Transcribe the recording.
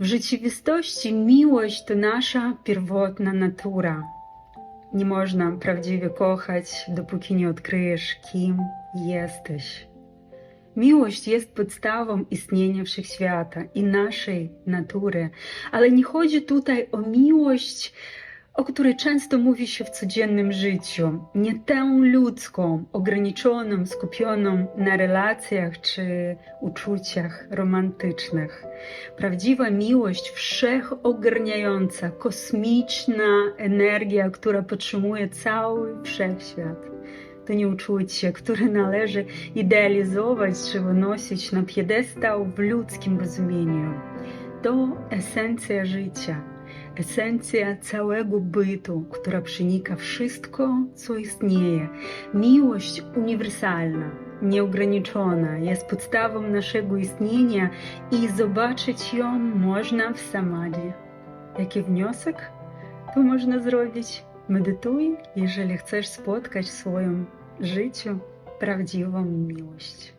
W rzeczywistości miłość to nasza pierwotna natura. Nie można prawdziwie kochać, dopóki nie odkryjesz, kim jesteś. Miłość jest podstawą istnienia wszechświata i naszej natury, ale nie chodzi tutaj o miłość, o której często mówi się w codziennym życiu. Nie tę ludzką, ograniczoną, skupioną na relacjach czy uczuciach romantycznych. Prawdziwa miłość, wszechogarniająca, kosmiczna energia, która podtrzymuje cały wszechświat. To nie uczucie, które należy idealizować czy wynosić na piedestał w ludzkim rozumieniu. To esencja życia, esencja całego bytu, która przenika wszystko, co istnieje. Miłość uniwersalna, nieograniczona, jest podstawą naszego istnienia i zobaczyć ją można w samadhi. Jaki wniosek to można zrobić? Medytuj, jeżeli chcesz spotkać w swoim życiu prawdziwą miłość.